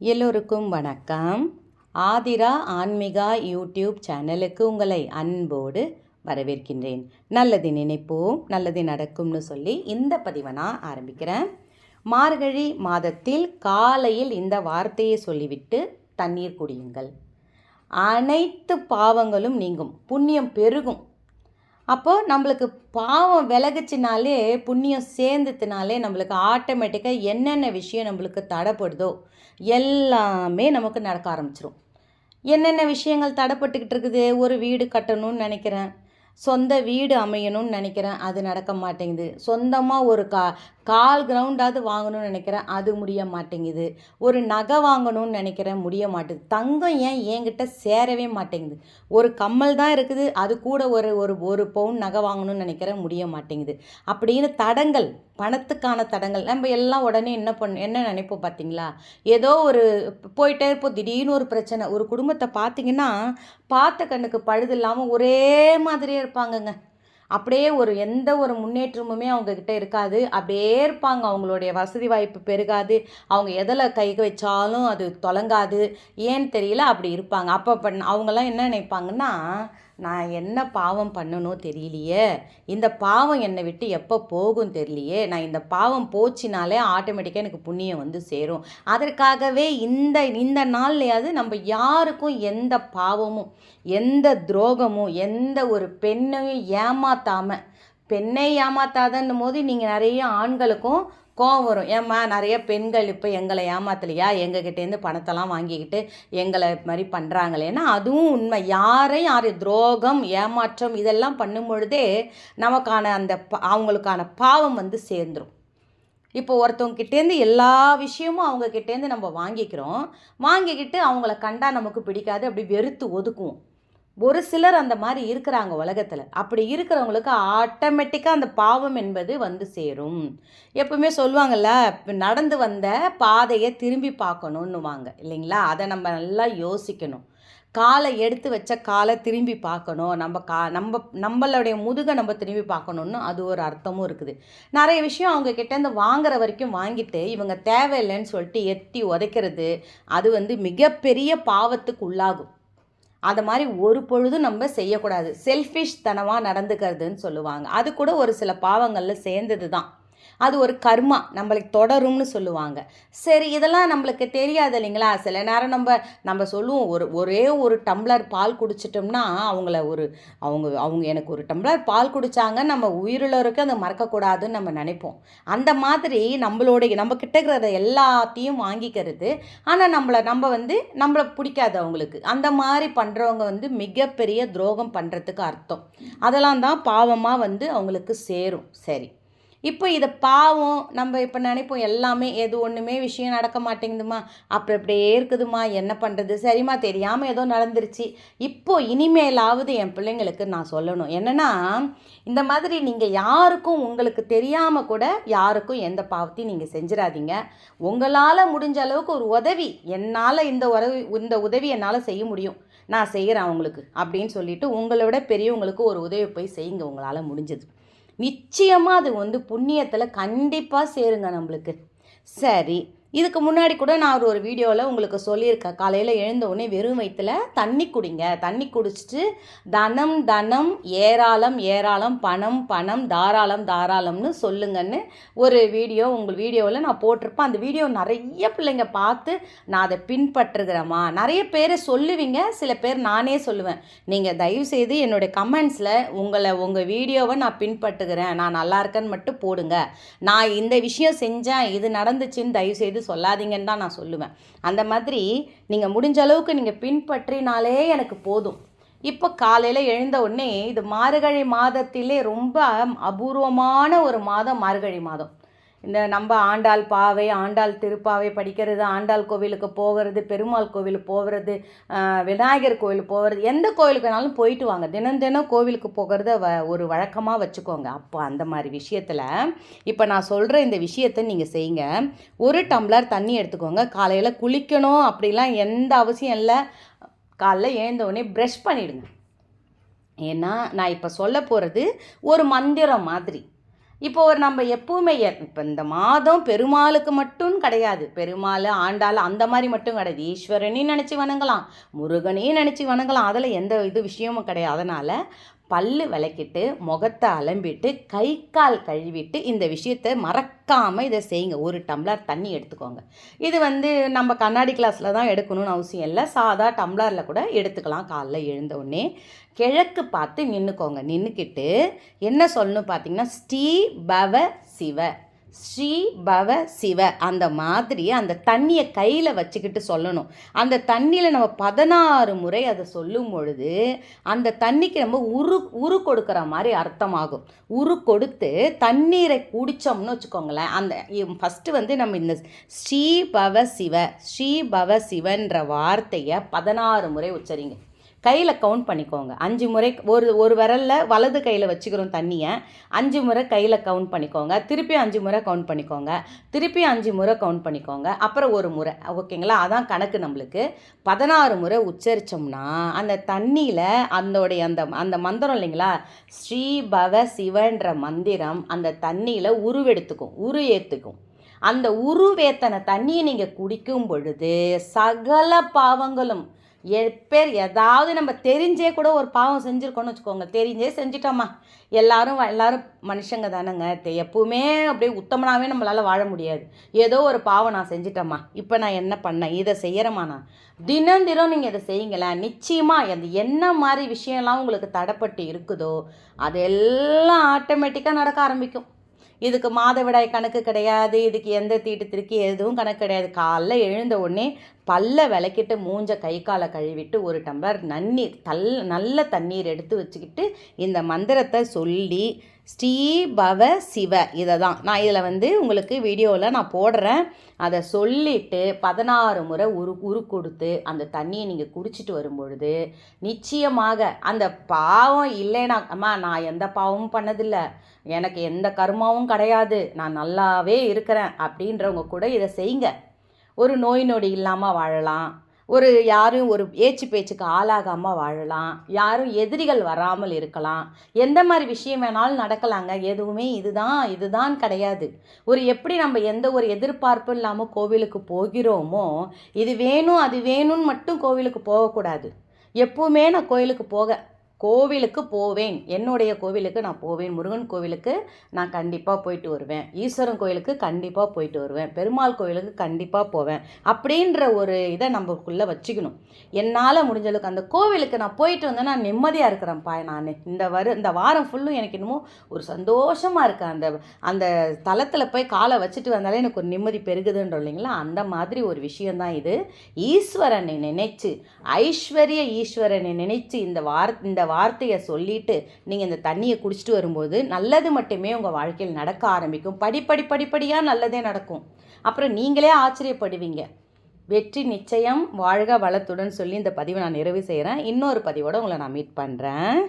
எல்லோருக்கும் வணக்கம். ஆதிரா ஆன்மிகா யூடியூப் சேனலுக்கு உங்களை அன்போடு வரவேற்கின்றேன். நல்லது நினைப்போம் நல்லது நடக்கும்னு சொல்லி இந்த பதிவை நான் ஆரம்பிக்கிறேன். மார்கழி மாதத்தில் காலையில் இந்த வார்த்தையை சொல்லிவிட்டு தண்ணீர் குடியுங்கள். அனைத்து பாவங்களும் நீங்கும் புண்ணியம் பெருகும். அப்போது நம்மளுக்கு பாவம் விலகுச்சினாலே புண்ணியம் சேர்ந்துத்தினாலே நம்மளுக்கு ஆட்டோமேட்டிக்காக என்னென்ன விஷயம் நம்மளுக்கு தடைப்படுதோ எல்லாமே நமக்கு நடக்க ஆரம்பிச்சிடும் என்னென்ன விஷயங்கள் தடைப்பட்டுக்கிட்டு இருக்குது? ஒரு வீடு கட்டணும்னு நினைக்கிறேன். சொந்த வீடு அமையணும்னு நினைக்கிறேன். அது நடக்க மாட்டேங்குது. சொந்தமாக ஒரு கா கால் கிரவுண்டாவது வாங்கணும்னு நினைக்கிறேன். அது முடிய மாட்டேங்குது. ஒரு நகை வாங்கணும்னு நினைக்கிறேன். முடிய மாட்டேங்குது. தங்கம் ஏன் என்கிட்ட சேரவே மாட்டேங்குது. ஒரு கம்மல் தான் இருக்குது. அது கூட ஒரு ஒரு ஒரு பவுன் நகை வாங்கணும்னு நினைக்கிறேன். முடிய மாட்டேங்குது. அப்படின்னு தடங்கள் பணத்துக்கான தடங்கள். நம்ம எல்லாம் உடனே என்ன பண்ண என்ன நினைப்போம் பார்த்தீங்களா? ஏதோ ஒரு போயிட்டே இருப்போம். திடீர்னு ஒரு பிரச்சனை. ஒரு குடும்பத்தை பார்த்தீங்கன்னா பார்த்த கண்ணுக்கு பழுது இல்லாமல் ஒரே மாதிரியே இருப்பாங்கங்க. அப்படியே ஒரு எந்த ஒரு முன்னேற்றமுமே அவங்கக்கிட்ட இருக்காது. அப்படியே இருப்பாங்க. அவங்களுடைய வசதி வாய்ப்பு பெருகாது. அவங்க எதில் கை வச்சாலும் அது தொலங்காது ஏன்னு தெரியல அப்படி இருப்பாங்க. அப்போ பண்ண அவங்கெல்லாம் என்ன நினைப்பாங்கன்னா நான் என்ன பாவம் பண்ணணும் தெரியலையே. இந்த பாவம் என்னை விட்டு எப்போ போகும் தெரியலையே. நான் இந்த பாவம் போச்சினாலே ஆட்டோமேட்டிக்காக எனக்கு புண்ணியம் வந்து சேரும். அதற்காகவே இந்த இந்த நாள்லையாவது நம்ம யாருக்கும் எந்த பாவமும் எந்த துரோகமும் எந்த ஒரு பெண்ணையும் ஏமாத்தாமல் பெண்ணை ஏமாத்தாதன்னும் போது நீங்கள் நிறைய ஆண்களுக்கும் கோவம் வரும். ஏம்மா நிறைய பெண்கள் இப்போ எங்களை ஏமாத்தலையா? எங்ககிட்டேருந்து பணத்தெல்லாம் வாங்கிக்கிட்டு எங்களை இது மாதிரி பண்ணுறாங்களேன்னா அதுவும் உண்மை. யாரையும் யார் துரோகம் ஏமாற்றம் இதெல்லாம் பண்ணும் பொழுதே நமக்கான அந்த ப அவங்களுக்கான பாவம் வந்து சேர்ந்துடும் இப்போ ஒருத்தவங்கிட்டேருந்து எல்லா விஷயமும் அவங்கக்கிட்டேருந்து நம்ம வாங்கிக்கிறோம். வாங்கிக்கிட்டு அவங்கள கண்டா நமக்கு பிடிக்காது. அப்படி வெறுத்து ஒதுக்குவோம். ஒரு சிலர் அந்த மாதிரி இருக்கிறாங்க உலகத்தில். அப்படி இருக்கிறவங்களுக்கு ஆட்டோமேட்டிக்காக அந்த பாவம் என்பது வந்து சேரும். எப்பவுமே சொல்லுவாங்கள்ல நடந்து வந்த பாதையை திரும்பி பார்க்கணுன்னுவாங்க இல்லைங்களா? அதை நம்ம நல்லா யோசிக்கணும். காலை எடுத்து வச்ச காலை திரும்பி பார்க்கணும். நம்ம கா நம்ம நம்மளுடைய முதுகை நம்ம திரும்பி பார்க்கணுன்னு அது ஒரு அர்த்தமும் இருக்குது. நிறைய விஷயம் அவங்க கிட்டேருந்து வாங்குற வரைக்கும் வாங்கிட்டு இவங்க தேவையில்லைன்னு சொல்லிட்டு எட்டி உதைக்கிறது அது வந்து மிகப்பெரிய பாவத்துக்கு உள்ளாகும் அதை மாதிரி ஒரு பொழுதும் நம்ம செய்யக்கூடாது. செல்ஃபிஷ் தனமாக நடந்துக்கிறதுன்னு சொல்லுவாங்க. அது கூட ஒரு சில பாவங்களில் சேர்ந்தது தான் அது ஒரு கர்மா நம்மளுக்கு தொடரும்னு சொல்லுவாங்க. சரி இதெல்லாம் நம்மளுக்கு தெரியாது இல்லைங்களா? சில நேரம் நம்ம நம்ம சொல்லுவோம் ஒரு ஒரே ஒரு டம்ளர் பால் குடிச்சிட்டோம்னா அவங்கள ஒரு அவங்க அவங்க எனக்கு ஒரு டம்ளர் பால் குடித்தாங்க நம்ம உயிருள்ள இருக்க அதை மறக்கக்கூடாதுன்னு நம்ம நினைப்போம். அந்த மாதிரி நம்மளுடைய நம்ம கிட்ட இருக்கிறத எல்லாத்தையும் வாங்கிக்கிறது. ஆனால் நம்மளை நம்ம வந்து நம்மளை பிடிக்காது அவங்களுக்கு. அந்த மாதிரி பண்ணுறவங்க வந்து மிகப்பெரிய துரோகம் பண்ணுறதுக்கு அர்த்தம். அதெல்லாம் தான் பாவமாக வந்து அவங்களுக்கு சேரும். சரி. இப்போ இதை பாவம் நம்ம இப்போ நினைப்போம் எல்லாமே எது ஒன்றுமே விஷயம் நடக்க மாட்டேங்குதுமா? அப்புறம் இப்படியே இருக்குதுமா? என்ன பண்ணுறது சரிம்மா தெரியாமல் ஏதோ நடந்துருச்சு. இப்போ இனிமேலாவது என் பிள்ளைங்களுக்கு நான் சொல்லணும். என்னென்னா இந்த மாதிரி நீங்கள் யாருக்கும் உங்களுக்கு தெரியாமல் கூட யாருக்கும் எந்த பாவத்தையும் நீங்கள் செஞ்சிடாதீங்க. உங்களால் முடிஞ்ச அளவுக்கு ஒரு உதவி என்னால் இந்த உதவி இந்த உதவி என்னால் செய்ய முடியும். நான் செய்கிறேன் அவங்களுக்கு. அப்படின்னு சொல்லிட்டு உங்களை விட பெரியவங்களுக்கு ஒரு உதவி போய் செய்யுங்க. உங்களால் முடிஞ்சது. நிச்சயமாக அது வந்து புண்ணியத்தில் கண்டிப்பாக சேருங்க நம்மளுக்கு. சரி இதுக்கு முன்னாடி கூட நான் ஒரு ஒரு வீடியோவில் உங்களுக்கு சொல்லியிருக்கேன். காலையில் எழுந்த உடனே வெறும் வயிற்றுல தண்ணி குடிங்க. தண்ணி குடிச்சிட்டு தனம் தனம் ஏராளம் ஏராளம் பணம் பணம் தாராளம் தாராளம்னு சொல்லுங்கன்னு ஒரு வீடியோ உங்கள் வீடியோவில் நான் போட்டிருப்பேன். அந்த வீடியோ நிறைய பிள்ளைங்க பார்த்து நான் அதை பின்பற்றுகிறேம்மா. நிறைய பேர் சொல்லுவீங்க. சில பேர் நானே சொல்லுவேன். நீங்கள் தயவுசெய்து என்னுடைய கமெண்ட்ஸில் உங்களை உங்கள் வீடியோவை நான் பின்பற்றுகிறேன். நான் நல்லா இருக்கேன்னு மட்டும் போடுங்க. நான் இந்த விஷயம் செஞ்சேன். இது நடந்துச்சுன்னு தயவுசெய்து சொல்லாதீங்கன்னு தான் நான் சொல்லுவேன். அந்த மாதிரி நீங்கள் முடிஞ்ச அளவுக்கு நீங்கள் பின்பற்றினாலே எனக்கு போதும். இப்போ காலையில் எழுந்த உடனே இது மார்கழி மாதத்திலே ரொம்ப அபூர்வமான ஒரு மாதம் மார்கழி மாதம். இந்த நம்ம ஆண்டாள் பாவை ஆண்டாள் திருப்பாவை படிக்கிறது ஆண்டாள் கோவிலுக்கு போகிறது பெருமாள் கோவிலுக்கு போகிறது விநாயகர் கோவில் போகிறது எந்த கோவிலுக்கு வேணாலும் போயிட்டு வாங்க. தினம் தினம் கோவிலுக்கு போகிறத வ ஒரு வழக்கமாக வச்சுக்கோங்க. அப்போ அந்த மாதிரி விஷயத்தில் இப்போ நான் சொல்கிற இந்த விஷயத்தை நீங்கள் செய்யுங்க. ஒரு டம்ளர் தண்ணி எடுத்துக்கோங்க. காலையில் குளிக்கணும் அப்படிலாம் எந்த அவசியம் இல்லை. காலைல எழுந்த ப்ரஷ் பண்ணிவிடுங்க ஏன்னா நான் இப்போ சொல்ல போகிறது ஒரு மந்திரம் மாதிரி. இப்போ ஒரு நம்ம எப்பவுமே இப்போ இந்த மாதம் பெருமாளுக்கு மட்டும் கிடையாது. பெருமாள் ஆண்டாள் அந்த மாதிரி மட்டும் கிடையாது. ஈஸ்வரனையும் நினச்சி வணங்கலாம் முருகனையும் நினச்சி வணங்கலாம். அதில் எந்த இது விஷயமும் கிடையாது. அதனால் பல்லு விளக்கிட்டு முகத்தை அலம்பிட்டு கை கால் கழுவிட்டு இந்த விஷயத்தை மறக்காமல் இதை செய்யுங்க. ஒரு டம்ளர் தண்ணி எடுத்துக்கோங்க. இது வந்து நம்ம கண்ணாடி கிளாஸில் தான் எடுக்கணும்னு அவசியம் இல்லை. சாதா டம்ளரில் கூட எடுத்துக்கலாம். காலைல எழுந்தவுடனே கிழக்கு பார்த்து நின்றுக்கோங்க நின்றுக்கிட்டு என்ன சொல்லணும் பார்த்தீங்கன்னா ஸ்ரீ பவ சிவ. ஸ்ரீ பவ சிவ. அந்த மாதிரி அந்த தண்ணியை கையில் வச்சுக்கிட்டு சொல்லணும். அந்த தண்ணியில் நம்ம பதினாறு முறை அதை சொல்லும் பொழுது அந்த தண்ணிக்கு நம்ம உரு உரு கொடுக்குற மாதிரி அர்த்தமாகும். உரு கொடுத்து தண்ணீரை குடித்தோம்னு வச்சுக்கோங்களேன். அந்த ஃபஸ்ட்டு வந்து நம்ம இந்த ஸ்ரீ பவ சிவ ஸ்ரீ பவ சிவன்ற வார்த்தையை பதினாறு முறை உச்சரிங்க. கையில் கவுண்ட் பண்ணிக்கோங்க. அஞ்சு முறை ஒரு ஒரு விரலில் வலது கையில் வச்சுக்கிறோம் தண்ணியை. அஞ்சு முறை கையில் கவுண்ட் பண்ணிக்கோங்க. திருப்பி அஞ்சு முறை கவுண்ட் பண்ணிக்கோங்க. திருப்பி அஞ்சு முறை கவுண்ட் பண்ணிக்கோங்க. அப்புறம் ஒரு முறை ஓகேங்களா அதான் கணக்கு நம்மளுக்கு. பதினாறு முறை உச்சரித்தோம்னா அந்த தண்ணியில் அந்தோடைய அந்த அந்த மந்திரம் இல்லைங்களா? ஸ்ரீபவ சிவன்ற மந்திரம் அந்த தண்ணியில் உருவெடுத்துக்கும் உரு ஏற்றுக்கும் அந்த உருவேத்தனை தண்ணியை நீங்கள் குடிக்கும் பொழுது சகல பாவங்களும் எப்பேர் ஏதாவது நம்ம தெரிஞ்சே கூட ஒரு பாவம் செஞ்சுருக்கோன்னு வச்சுக்கோங்க. தெரிஞ்சே செஞ்சிட்டோம்மா எல்லாரும் வ- எல்லாரும் மனுஷங்க தானேங்க. தெ- எப்பவுமே அப்படியே உத்தமனாகவே நம்மளால் வாழ முடியாது. ஏதோ ஒரு பாவம் நான் செஞ்சிட்டேம்மா. இப்போ நான் என்ன பண்ணேன்? இதை செய்கிறேம்மா நான். தினம் தினம் நீங்கள் இதை செய்யுங்களேன் நிச்சயமாக அந்த என்ன மாதிரி விஷயம்லாம் உங்களுக்கு தடைப்பட்டு இருக்குதோ அதெல்லாம் ஆட்டோமேட்டிக்காக நடக்க ஆரம்பிக்கும். இதுக்கு மாதவிடாய் கணக்கு கிடையாது. இதுக்கு எந்த தீட்டு திருக்கி எதுவும் கணக்கு கிடையாது. காலைல எழுந்த உடனே பல்ல விளக்கிட்டு மூஞ்ச கை காலை கழுவிட்டு ஒரு டம்ளர் நன்னீர் தல் நல்ல தண்ணீர் எடுத்து வச்சுக்கிட்டு இந்த மந்திரத்தை சொல்லி ஸ்ரீ பவ சிவ இதை தான் நான் இதில் வந்து உங்களுக்கு வீடியோவில் நான் போடுறேன். அதை சொல்லிட்டு பதினாறு முறை உரு உரு கொடுத்து அந்த தண்ணியை நீங்கள் குடிச்சிட்டு வரும்பொழுது நிச்சயமாக அந்த பாவம் இல்லைனா அம்மா நான் எந்த பாவமும் பண்ணதில்லை. எனக்கு எந்த கர்மாவும் கிடையாது. நான் நல்லாவே இருக்கிறேன் அப்படின்றவங்க கூட இதை செய்யுங்க. ஒரு நோய் நொடி இல்லாமல் வாழலாம். ஒரு யாரும் ஒரு ஏச்சு பேச்சுக்கு ஆளாகாமல் வாழலாம். யாரும் எதிரிகள் வராமல் இருக்கலாம். எந்த மாதிரி விஷயம் வேணாலும் நடக்கலாங்க. எதுவுமே இதுதான் இதுதான் கிடையாது. ஒரு எப்படி நம்ம எந்த ஒரு எதிர்பார்ப்பும் இல்லாமல் கோவிலுக்கு போகிறோமோ இது வேணும் அது வேணும்னு மட்டும் கோவிலுக்கு போகக்கூடாது. எப்பவுமே நான் கோவிலுக்கு போக கோவிலுக்கு போவேன். என்னுடைய கோவிலுக்கு நான் போவேன். முருகன் கோவிலுக்கு நான் கண்டிப்பாக போயிட்டு வருவேன். ஈஸ்வரன் கோவிலுக்கு கண்டிப்பாக போயிட்டு வருவேன். பெருமாள் கோவிலுக்கு கண்டிப்பாக போவேன். அப்படின்ற ஒரு இதை நம்மக்குள்ளே வச்சுக்கணும். என்னால் முடிஞ்சளவுக்கு அந்த கோவிலுக்கு நான் போயிட்டு வந்தேன்னா நான் நிம்மதியாக இருக்கிறேன்ப்பா. நான் இந்த வரு இந்த வாரம் ஃபுல்லும் எனக்கு இன்னமும் ஒரு சந்தோஷமாக இருக்கு. அந்த அந்த தளத்தில் போய் காலை வச்சுட்டு வந்தாலே எனக்கு ஒரு நிம்மதி பெருகுதுன்றோம் இல்லைங்களா? அந்த மாதிரி ஒரு விஷயந்தான் இது. ஈஸ்வரனை நினைச்சு ஐஸ்வர்ய ஈஸ்வரனை நினைச்சு இந்த வார இந்த வார்த்தையை சொல்லிட்டு நீங்கள் இந்த தண்ணியை குடிச்சிட்டு வரும்போது நல்லது மட்டுமே உங்கள் வாழ்க்கையில் நடக்க ஆரம்பிக்கும். படிப்படி படிப்படியாக நல்லதே நடக்கும். அப்புறம் நீங்களே ஆச்சரியப்படுவீங்க. வெற்றி நிச்சயம் வாழ்க வளத்துடன் சொல்லி இந்த பதிவை நான் நிறைவு செய்கிறேன் இன்னொரு பதிவோடு உங்களை நான் மீட் பண்ணுறேன்